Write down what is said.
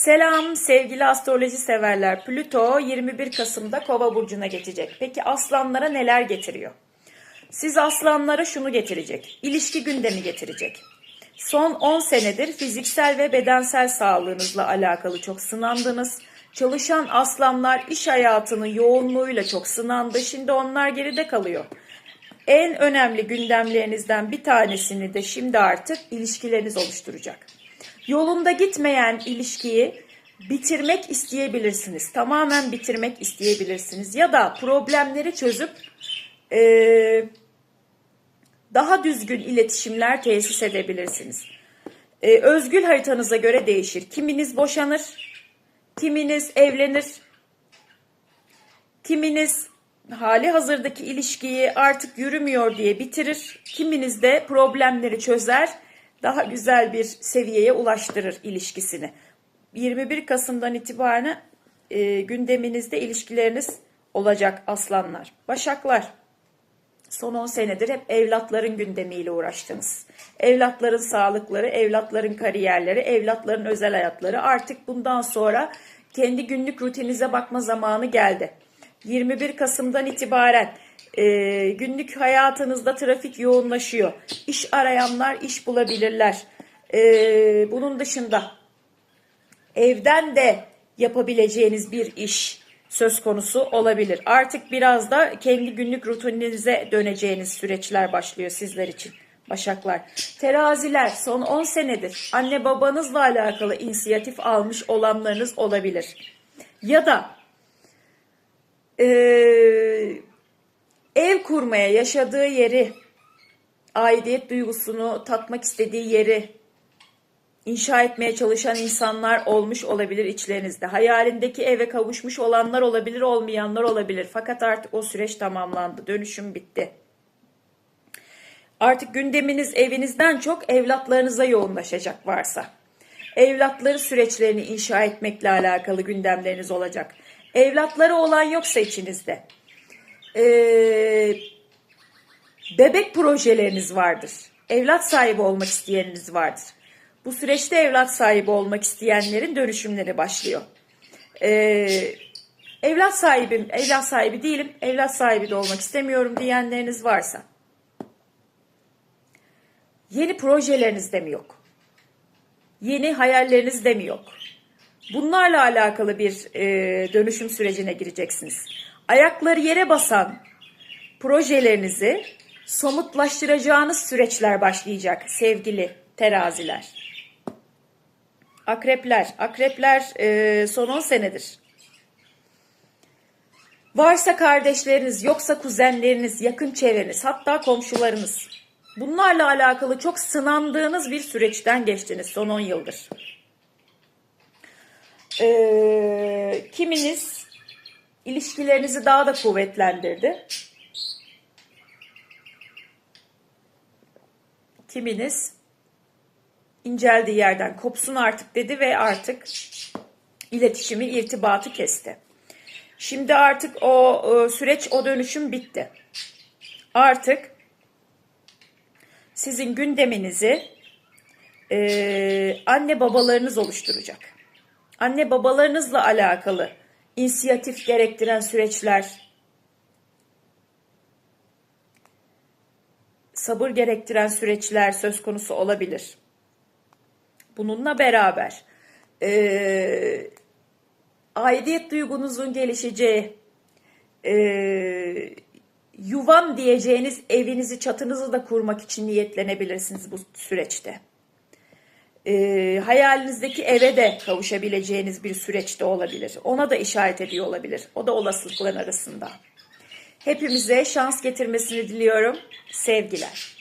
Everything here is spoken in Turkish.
Selam sevgili astroloji severler. Plüto 21 Kasım'da Kova burcuna geçecek. Peki aslanlara neler getiriyor? Siz aslanlara şunu getirecek. İlişki gündemi getirecek. Son 10 senedir fiziksel ve bedensel sağlığınızla alakalı çok sınandınız. Çalışan aslanlar iş hayatının yoğunluğuyla çok sınandı. Şimdi onlar geride kalıyor. En önemli gündemlerinizden bir tanesini de şimdi artık ilişkileriniz oluşturacak. Yolunda gitmeyen ilişkiyi bitirmek isteyebilirsiniz. Tamamen bitirmek isteyebilirsiniz. Ya da problemleri çözüp eee, daha düzgün iletişimler tesis edebilirsiniz. Ee, özgül haritanıza göre değişir. Kiminiz boşanır, kiminiz evlenir, kiminiz hali hazırdaki ilişkiyi artık yürümüyor diye bitirir, kiminiz de problemleri çözer, daha güzel bir seviyeye ulaştırır ilişkisini. 21 Kasım'dan itibaren e, gündeminizde ilişkileriniz olacak aslanlar. Başaklar. Son 10 senedir hep evlatların gündemiyle uğraştınız. Evlatların sağlıkları, evlatların kariyerleri, evlatların özel hayatları artık bundan sonra kendi günlük rutininize bakma zamanı geldi. 21 Kasım'dan itibaren e, günlük hayatınızda trafik yoğunlaşıyor. İş arayanlar iş bulabilirler. E, bunun dışında evden de yapabileceğiniz bir iş söz konusu olabilir. Artık biraz da kendi günlük rutininize döneceğiniz süreçler başlıyor sizler için. Başaklar. Teraziler son 10 senedir anne babanızla alakalı inisiyatif almış olanlarınız olabilir. Ya da eee, ev kurmaya yaşadığı yeri, aidiyet duygusunu tatmak istediği yeri inşa etmeye çalışan insanlar olmuş olabilir içlerinizde. Hayalindeki eve kavuşmuş olanlar olabilir, olmayanlar olabilir. Fakat artık o süreç tamamlandı. Dönüşüm bitti. Artık gündeminiz evinizden çok evlatlarınıza yoğunlaşacak varsa. Evlatları süreçlerini inşa etmekle alakalı gündemleriniz olacak. Evlatları olan yoksa içinizde. Ee, bebek projeleriniz vardır. Evlat sahibi olmak isteyeniniz vardır. Bu süreçte evlat sahibi olmak isteyenlerin dönüşümleri başlıyor. Ee, evlat sahibim, evlat sahibi değilim, evlat sahibi de olmak istemiyorum diyenleriniz varsa yeni projeleriniz de mi yok? Yeni hayalleriniz de mi yok? Bunlarla alakalı bir e, dönüşüm sürecine gireceksiniz. Ayakları yere basan projelerinizi somutlaştıracağınız süreçler başlayacak sevgili teraziler. Akrepler, akrepler e, son 10 senedir. Varsa kardeşleriniz, yoksa kuzenleriniz, yakın çevreniz, hatta komşularınız. Bunlarla alakalı çok sınandığınız bir süreçten geçtiniz son 10 yıldır. Ee, kiminiz ilişkilerinizi daha da kuvvetlendirdi. Kiminiz inceldiği yerden kopsun artık dedi ve artık iletişimi, irtibatı kesti. Şimdi artık o e, süreç, o dönüşüm bitti. Artık sizin gündeminizi e, anne babalarınız oluşturacak. Anne babalarınızla alakalı inisiyatif gerektiren süreçler, sabır gerektiren süreçler söz konusu olabilir. Bununla beraber e, aidiyet duygunuzun gelişeceği, e, yuvam diyeceğiniz evinizi, çatınızı da kurmak için niyetlenebilirsiniz bu süreçte. E, hayalinizdeki eve de kavuşabileceğiniz bir süreçte olabilir. Ona da işaret ediyor olabilir. O da olasılıkların arasında. Hepimize şans getirmesini diliyorum. Sevgiler.